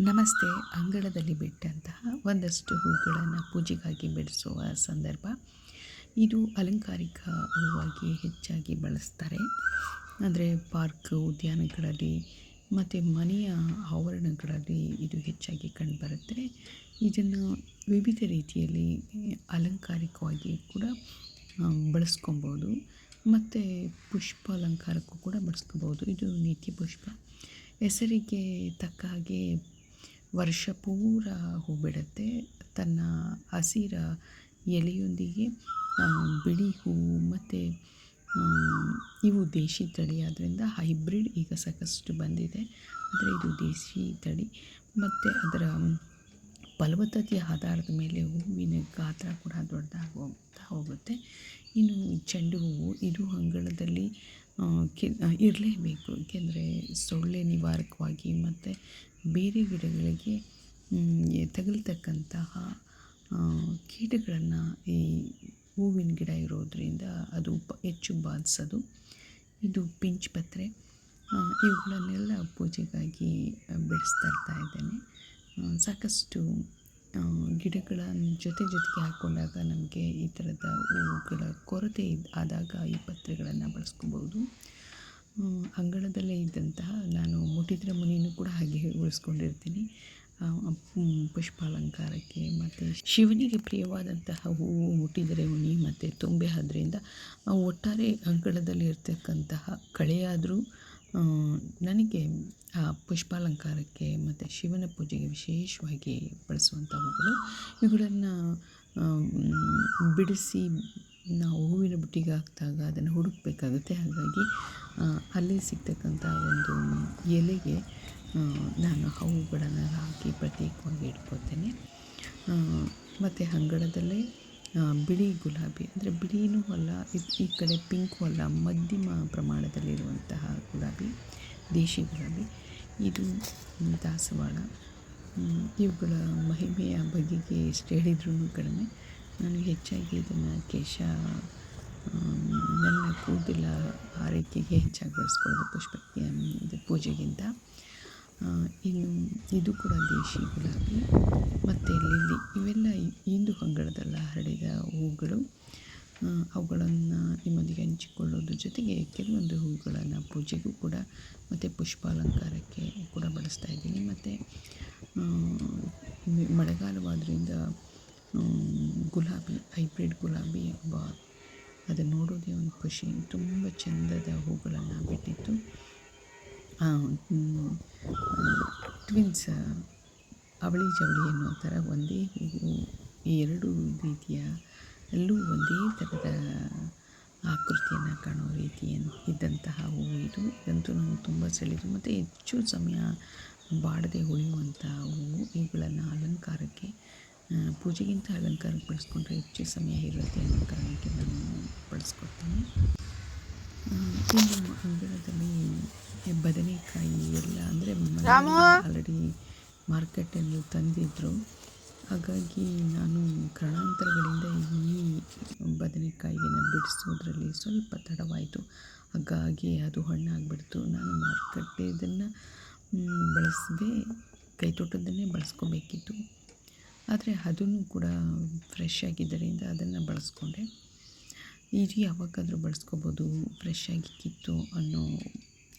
ನಮಸ್ತೆ. ಅಂಗಳದಲ್ಲಿ ಬಿಟ್ಟಂತಹ ಒಂದಷ್ಟು ಹೂಗಳನ್ನು ಪೂಜೆಗಾಗಿ ಬೆಳೆಸುವ ಸಂದರ್ಭ. ಇದು ಅಲಂಕಾರಿಕ ಹೂವಾಗಿ ಹೆಚ್ಚಾಗಿ ಬಳಸ್ತಾರೆ. ಅಂದರೆ ಪಾರ್ಕ್, ಉದ್ಯಾನಗಳಲ್ಲಿ ಮತ್ತು ಮನೆಯ ಆವರಣಗಳಲ್ಲಿ ಇದು ಹೆಚ್ಚಾಗಿ ಕಂಡುಬರುತ್ತೆ. ಇದನ್ನು ವಿವಿಧ ರೀತಿಯಲ್ಲಿ ಅಲಂಕಾರಿಕವಾಗಿ ಕೂಡ ಬಳಸ್ಕೊಬೋದು. ಮತ್ತು ಪುಷ್ಪ ಅಲಂಕಾರಕ್ಕೂ ಕೂಡ ಬಳಸ್ಕೋಬೋದು. ಇದು ನಿತ್ಯ ಪುಷ್ಪ. ಹೆಸರಿಗೆ ತಕ್ಕ ಹಾಗೆ ವರ್ಷ ಪೂರ ಹೂ ಬಿಡುತ್ತೆ ತನ್ನ ಹಸಿರ ಎಲೆಯೊಂದಿಗೆ ಬಿಳಿ ಹೂವು ಮತ್ತು ಇವು ದೇಶಿ ತಳಿ. ಆದ್ದರಿಂದ ಹೈಬ್ರಿಡ್ ಈಗ ಸಾಕಷ್ಟು ಬಂದಿದೆ. ಆದರೆ ಇದು ದೇಶಿ ತಳಿ. ಮತ್ತು ಅದರ ಫಲವತ್ತತೆಯ ಆಧಾರದ ಮೇಲೆ ಹೂವಿನ ಗಾತ್ರ ಕೂಡ ದೊಡ್ಡದಾಗಿ ಹೋಗ್ತಾ ಹೋಗುತ್ತೆ. ಇನ್ನು ಚೆಂಡು ಹೂವು, ಇದು ಅಂಗಳದಲ್ಲಿ ಕೆ ಇರಲೇಬೇಕು ಏಕೆಂದರೆ ಸೊಳ್ಳೆ ನಿವಾರಕವಾಗಿ ಮತ್ತು ಬೇರೆ ಗಿಡಗಳಿಗೆ ತಗಲ್ತಕ್ಕಂತಹ ಕೀಟಗಳನ್ನು ಈ ಹೂವಿನ ಗಿಡ ಇರೋದರಿಂದ ಅದು ಹೆಚ್ಚು ಬಾಧಿಸೋದು. ಇದು ಪಿಂಚ್ ಪತ್ರೆ. ಇವುಗಳನ್ನೆಲ್ಲ ಪೂಜೆಗಾಗಿ ಬೆಳೆಸ್ತಾ ಇರ್ತಾಯಿದ್ದೇನೆ ಸಾಕಷ್ಟು ಗಿಡಗಳ ಜೊತೆ ಜೊತೆಗೆ ಹಾಕ್ಕೊಂಡಾಗ ನಮಗೆ ಈ ಥರದ ಹೂವುಗಳ ಕೊರತೆ ಆದಾಗ ಈ ಪತ್ರೆಗಳನ್ನು ಬಳಸ್ಕೊಬೋದು. ಅಂಗಳದಲ್ಲೇ ಇದ್ದಂತಹ ನಾನು ಮುಟ್ಟಿದ್ರೆ ಮುನಿಯನ್ನು ಕೂಡ ಹಾಗೆ ಉಳಿಸ್ಕೊಂಡಿರ್ತೀನಿ. ಪುಷ್ಪಾಲಂಕಾರಕ್ಕೆ ಮತ್ತು ಶಿವನಿಗೆ ಪ್ರಿಯವಾದಂತಹ ಹೂವು ಮುಟ್ಟಿದರೆ ಮುನಿ ಮತ್ತು ತುಂಬೆ ಆದ್ರಿಂದ ಒಟ್ಟಾರೆ ಅಂಗಳದಲ್ಲಿ ಇರ್ತಕ್ಕಂತಹ ಕಳೆಯಾದರೂ ನನಗೆ ಆ ಪುಷ್ಪಾಲಂಕಾರಕ್ಕೆ ಮತ್ತು ಶಿವನ ಪೂಜೆಗೆ ವಿಶೇಷವಾಗಿ ಬಳಸುವಂಥ ಹೂಗಳು. ಇವುಗಳನ್ನು ಬಿಡಿಸಿ ನಾವು ಹೂವಿನ ಬುಟ್ಟಿಗೆ ಹಾಕಿದಾಗ ಅದನ್ನು ಹುಡುಕಬೇಕಾಗುತ್ತೆ. ಹಾಗಾಗಿ ಅಲ್ಲಿ ಸಿಗ್ತಕ್ಕಂಥ ಒಂದು ಎಲೆಗೆ ನಾನು ಹೂಗಳನ್ನು ಹಾಕಿ ಪ್ರತ್ಯೇಕವಾಗಿ ಇಟ್ಕೊಳ್ತೇನೆ. ಮತ್ತು ಅಂಗಳದಲ್ಲೇ ಬಿಳಿ ಗುಲಾಬಿ, ಅಂದರೆ ಬಿಳಿನೂ ಅಲ್ಲ ಈ ಕಡೆ ಪಿಂಕು ಅಲ್ಲ, ಮಧ್ಯಮ ಪ್ರಮಾಣದಲ್ಲಿರುವಂತಹ ಗುಲಾಬಿ, ದೇಶಿ ಗುಲಾಬಿ. ಇದು ದಾಸವಾಳ. ಇವುಗಳ ಮಹಿಮೆಯ ಬಗೆಗೆ ಎಷ್ಟು ಹೇಳಿದ್ರೂ ಕಡಿಮೆ. ನಾನು ಹೆಚ್ಚಾಗಿ ಇದನ್ನು ಕೇಶ ನನ್ನ ಕೂದಲ ಆರೈಕೆಗೆ ಹೆಚ್ಚಾಗಿ ಬಳಸ್ಕೊಳ್ಳೋದು ಪುಷ್ಪಕ್ಕೆ ಇದು ಪೂಜೆಗಿಂತ. ಇನ್ನು ಇದು ಕೂಡ ದೇಶಿ ಗುಲಾಬಿ, ಮತ್ತು ಲಿಲ್ಲಿ, ಇವೆಲ್ಲ ಹಿಂದೂ ಪಂಗಡದಲ್ಲಿ ಹರಡಿದ ಹೂಗಳು. ಅವುಗಳನ್ನು ನಿಮ್ಮೊಂದಿಗೆ ಹಂಚಿಕೊಳ್ಳೋದ್ರ ಜೊತೆಗೆ ಕೆಲವೊಂದು ಹೂಗಳನ್ನು ಪೂಜೆಗೂ ಕೂಡ ಮತ್ತು ಪುಷ್ಪಾಲಂಕಾರಕ್ಕೆ ಕೂಡ ಬಳಸ್ತಾ ಇದ್ದೀನಿ. ಮತ್ತು ಮಳೆಗಾಲವಾದ್ದರಿಂದ ಗುಲಾಬಿ, ಹೈಬ್ರಿಡ್ ಗುಲಾಬಿ ಬಾ ಅದನ್ನು ನೋಡೋದೇ ಒಂದು ಖುಷಿ. ತುಂಬ ಚೆಂದದ ಹೂಗಳನ್ನು ಬಿಟ್ಟಿತ್ತು. ಟ್ವಿನ್ಸ್ ಅವಳಿ ಜವಳಿ ಅನ್ನೋ ಥರ ಒಂದೇ ಹೂವು, ಎರಡು ರೀತಿಯ, ಎಲ್ಲೂ ಒಂದೇ ಥರದ ಆಕೃತಿಯನ್ನು ಕಾಣೋ ರೀತಿಯನ್ನು ಇದ್ದಂತಹ ಹೂವು ಇದು. ಇದಂತೂ ನಾವು ತುಂಬ ಸೆಳೆದು ಮತ್ತು ಹೆಚ್ಚು ಸಮಯ ಬಾಡದೆ ಉಳಿಯುವಂಥ ಹೂವು. ಇವುಗಳನ್ನು ಅಲಂಕಾರಕ್ಕೆ ಪೂಜೆಗಿಂತ ಅಲಂಕಾರಕ್ಕೆ ಬಳಸ್ಕೊಂಡ್ರೆ ಹೆಚ್ಚು ಸಮಯ ಇರುತ್ತೆ ಅನ್ನೋ ಕಾರಣಕ್ಕೆ ನಾನು ಬಳಸ್ಕೊಡ್ತೀನಿ ಇನ್ನು ಅಂಗಳದಲ್ಲಿ ಬದನೆಕಾಯಿ ಎಲ್ಲ ಅಂದರೆ ಆಲ್ರೆಡಿ ಮಾರ್ಕೆಟಲ್ಲಿ ತಂದಿದ್ದರು ಹಾಗಾಗಿ ನಾನು ಕ್ರಣಾಂತರಗಳಿಂದ ಈ ಬದನೆಕಾಯಿಯನ್ನು ಬಿಡಿಸೋದ್ರಲ್ಲಿ ಸ್ವಲ್ಪ ತಡವಾಯಿತು. ಹಾಗಾಗಿ ಅದು ಹಣ್ಣಾಗ್ಬಿಡ್ತು. ನಾನು ಮಾರುಕಟ್ಟೆ ಇದನ್ನು ಬಳಸದೆ ಕೈತೋಟದನ್ನೇ ಬಳಸ್ಕೋಬೇಕಿತ್ತು. ಆದರೆ ಅದನ್ನು ಕೂಡ ಫ್ರೆಶ್ ಆಗಿದ್ದರಿಂದ ಅದನ್ನು ಬಳಸ್ಕೊಂಡೆ. ಇದು ಯಾವಾಗಾದರೂ ಬಳಸ್ಕೋಬೋದು ಫ್ರೆಶ್ ಆಗಿ ಕಿತ್ತು ಅನ್ನೋ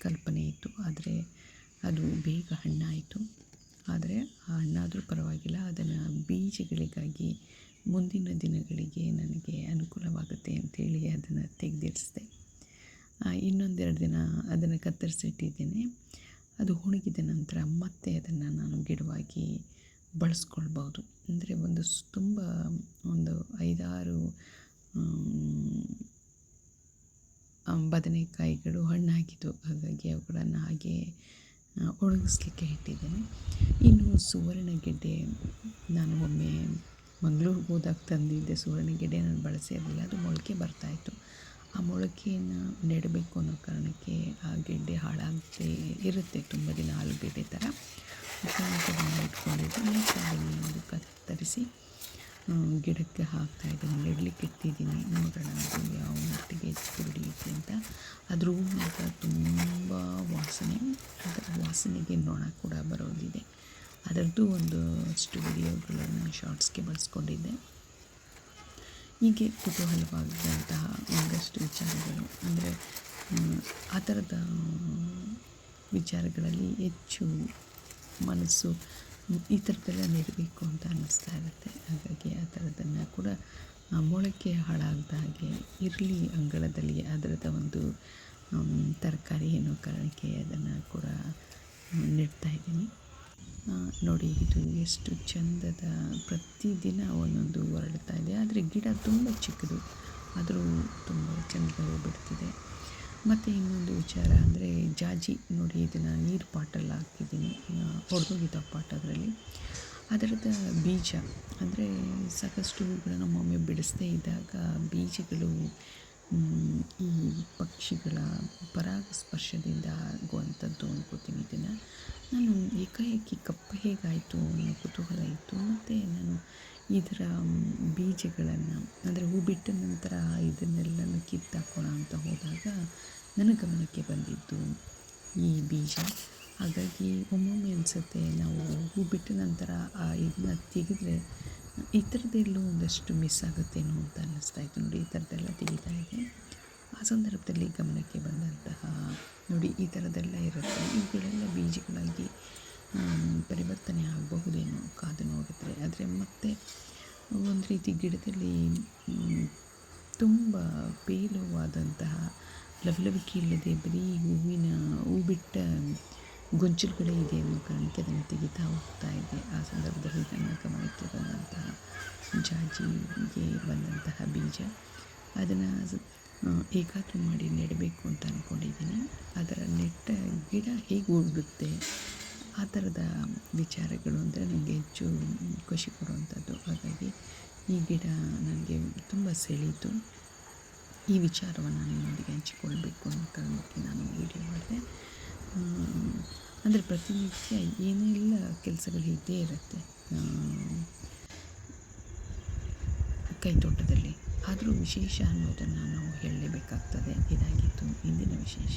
ಕಲ್ಪನೆ ಇತ್ತು. ಆದರೆ ಅದು ಬೇಗ ಹಣ್ಣಾಯಿತು. ಆದರೆ ಆ ಹಣ್ಣಾದರೂ ಪರವಾಗಿಲ್ಲ. ಅದನ್ನು ಬೀಜಗಳಿಗಾಗಿ ಮುಂದಿನ ದಿನಗಳಿಗೆ ನನಗೆ ಅನುಕೂಲವಾಗುತ್ತೆ ಅಂಥೇಳಿ ಅದನ್ನು ತೆಗೆದಿರಿಸಿದೆ ಇನ್ನೊಂದೆರಡು ದಿನ ಅದನ್ನು ಕತ್ತರಿಸಿಟ್ಟಿದ್ದೇನೆ. ಅದು ಒಣಗಿದ ನಂತರ ಮತ್ತೆ ಅದನ್ನು ನಾನು ಗಿಡವಾಗಿ ಬಳಸ್ಕೊಳ್ಬೋದು ಅಂದರೆ ಒಂದು ತುಂಬ ಒಂದು ಐದಾರು ಬದನೆಕಾಯಿಗಳು ಹಣ್ಣಾಗಿದ್ದವು ಹಾಗಾಗಿ ಅವುಗಳನ್ನು ಹಾಗೆ ಒಣಗಿಸ್ಲಿಕ್ಕೆ ಇಟ್ಟಿದ್ದೇನೆ. ಇನ್ನು ಸುವರ್ಣಗೆಡ್ಡೆ, ನಾನು ಒಮ್ಮೆ ಮಂಗ್ಳೂರಿಗೆ ಹೋದಾಗ ತಂದಿದ್ದೆ ಸುವರ್ಣಗೆಡ್ಡೆ, ನಾನು ಬಳಸಿರಲಿಲ್ಲ ಅದು ಮೊಳಕೆ ಬರ್ತಾಯಿತ್ತು ಆ ಮೊಳಕೆಯನ್ನು ನೆಡಬೇಕು ಅನ್ನೋ ಕಾರಣಕ್ಕೆ ಆ ಗೆಡ್ಡೆ ಹಾಳಾಗದೆ ಇರುತ್ತೆ, ತುಂಬ ದಿನ ಆಲೂಗೆಡ್ಡೆ ಥರ. ಇಟ್ಕೊಂಡಿದ್ದೆ ಒಂದು ಕತ್ತರಿಸಿ ಗಿಡಕ್ಕೆ ಹಾಕ್ತಾಯಿದ್ದೀನಿ ನೆಡಲಿಕ್ಕೆ ಇಟ್ಟಿದ್ದೀನಿ. ನೋಡೋಣ, ಅದು ಯಾವ ಮಟ್ಟಿಗೆ ಹೆಚ್ಚು ಹಿಡಿಯುತ್ತೆ ಅಂತ. ಅದ್ರ ಹೂ ಮಾತ್ರ ತುಂಬ ವಾಸನೆ. ಅದರ ವಾಸನೆಗೆ ನೊಣ ಕೂಡ ಬರೋದಿದೆ. ಅದರದ್ದು ಒಂದು ಅಷ್ಟು ವಿಡಿಯೋಗಳನ್ನು ಶಾರ್ಟ್ಸ್ಗೆ ಬಳಸ್ಕೊಂಡಿದ್ದೆ. ಹೀಗೆ ಕುತೂಹಲವಾದಂತಹ ಒಂದಷ್ಟು ವಿಚಾರಗಳು. ಅಂದರೆ ಆ ಥರದ ವಿಚಾರಗಳಲ್ಲಿ ಹೆಚ್ಚು ಮನಸ್ಸು ಈ ಥರದ್ದೆಲ್ಲ ಇರಬೇಕು ಅಂತ ಅನ್ನಿಸ್ತಾ ಇರುತ್ತೆ. ಹಾಗಾಗಿ ಆ ಥರದನ್ನು ಕೂಡ ಮೊಳಕೆ ಹಾಳಾಗದ ಹಾಗೆ ಇರಲಿ ಅಂಗಳದಲ್ಲಿ ಅದರದ ಒಂದು ತರಕಾರಿ ಏನೋ ಕಾರಣಕ್ಕೆ ಅದನ್ನು ಕೂಡ ನೆಡ್ತಾ ಇದ್ದೀನಿ. ನೋಡಿ, ಇದು ಎಷ್ಟು ಚಂದದ ಪ್ರತಿದಿನ ಒಂದೊಂದು ಹೊರಡ್ತಾ ಇದೆ. ಆದರೆ ಗಿಡ ತುಂಬ ಚಿಕ್ಕದು. ಆದರೂ ತುಂಬ ಚೆಂದ ಬಿಡ್ತಿದೆ ಮತ್ತು ಇನ್ನೊಂದು ವಿಚಾರ ಅಂದರೆ ಜಾಜಿ ನೋಡಿ ಇದನ್ನು ನೀರು ಪಾಟಲ್ಲಿ ಹಾಕಿದ್ದೀನಿ. ಹೊಡೆದೋಗಿದ್ದ ಪಾಟ್ ಅದರಲ್ಲಿ. ಅದರದ ಬೀಜ ಅಂದರೆ ಸಾಕಷ್ಟು ಹೂಗಳನ್ನು ಒಮ್ಮೊಮ್ಮೆ ಬಿಡಿಸದೇ ಇದ್ದಾಗ ಬೀಜಗಳು ಈ ಪಕ್ಷಿಗಳ ಪರಾಗಸ್ಪರ್ಶದಿಂದ ಆಗುವಂಥದ್ದು ಅಂದ್ಕೋತೀನಿ ಇದನ್ನು. ನಾನು ಏಕಾಏಕಿ ಕಪ್ಪು ಹೇಗಾಯಿತು ಅನ್ನೋ ಕುತೂಹಲ ಇತ್ತು. ಮತ್ತು ನಾನು ಇದರ ಬೀಜಗಳನ್ನು, ಅಂದರೆ ಹೂ ಬಿಟ್ಟ ನಂತರ ಇದನ್ನೆಲ್ಲನೂ ಕಿತ್ತಾಕೋಣ ಅಂತ ಹೋದಾಗ ನನ್ನ ಗಮನಕ್ಕೆ ಬಂದಿದ್ದು ಈ ಬೀಜ. ಹಾಗಾಗಿ ಒಮ್ಮೊಮ್ಮೆ ಅನಿಸುತ್ತೆ ನಾವು ಹೂ ಬಿಟ್ಟ ನಂತರ ಆ ಇದನ್ನ ತೆಗೆದ್ರೆ ಈ ಥರದ್ದೆಲ್ಲೂ ಒಂದಷ್ಟು ಮಿಸ್ ಆಗುತ್ತೇನೋ ಅಂತ ಅನ್ನಿಸ್ತಾ ಇತ್ತು. ನೋಡಿ, ಈ ಥರದ್ದೆಲ್ಲ ತೆಗಿತಾ ಇದೆ. ಆ ಸಂದರ್ಭದಲ್ಲಿ ಗಮನಕ್ಕೆ ಬಂದಂತಹ, ನೋಡಿ, ಈ ಥರದ್ದೆಲ್ಲ ಇರುತ್ತೆ. ಇವುಗಳೆಲ್ಲ ಬೀಜಗಳಾಗಿ ಪರಿವರ್ತನೆ ಆಗಬಹುದೇನೋ ಕಾದು ಆದರೆ ಮತ್ತೆ ಒಂದು ರೀತಿ ಗಿಡದಲ್ಲಿ ತುಂಬ ಪೇಲುವಾದಂತಹ ಲವಲವಿಕೆ ಇಲ್ಲದೆ ಬರೀ ಹೂವಿನ ಹೂ ಬಿಟ್ಟ ಗೊಂಚಲುಗಳೇ ಇದೆ ಅನ್ನೋ ಕಾರಣಕ್ಕೆ ಅದನ್ನು ತೆಗಿತಾ ಹೋಗ್ತಾ ಇದೆ. ಆ ಸಂದರ್ಭದಲ್ಲಿ ನನ್ನ ಗಮನಕ್ಕೆ ಬಂದಂತಹ ಜಾಜಿಗೆ ಬಂದಂತಹ ಬೀಜ. ಅದನ್ನು ಹೇಗಾದರೂ ಮಾಡಿ ನೆಡಬೇಕು ಅಂತ ಅಂದ್ಕೊಂಡಿದ್ದೀನಿ ಅದರ ನೆಟ್ಟ ಗಿಡ ಹೇಗೆ ಉಡುತ್ತೆ ಆ ಥರದ ವಿಚಾರಗಳು ಅಂದರೆ ನನಗೆ ಹೆಚ್ಚು ಖುಷಿ ಕೊಡುವಂಥದ್ದು. ಹಾಗಾಗಿ ಈ ಗಿಡ ನನಗೆ ತುಂಬ ಸೆಳೀತು. ಈ ವಿಚಾರವನ್ನು ನಿಮ್ಮೊಂದಿಗೆ ಹಂಚಿಕೊಳ್ಬೇಕು ಅನ್ನೋ ಕಾರಣಕ್ಕೆ ನಾನು ವೀಡಿಯೋ ಮಾಡಿದೆ. ಅಂದರೆ ಪ್ರತಿನಿತ್ಯ ಏನೆಲ್ಲ ಕೆಲಸಗಳು ಇದ್ದೇ ಇರುತ್ತೆ ಕೈತೋಟದಲ್ಲಿ, ಆದರೂ ವಿಶೇಷ ಅನ್ನೋದನ್ನು ನಾವು ಹೇಳಲೇಬೇಕಾಗ್ತದೆ. ಇದಾಗಿತ್ತು ಇಂದಿನ ವಿಶೇಷ.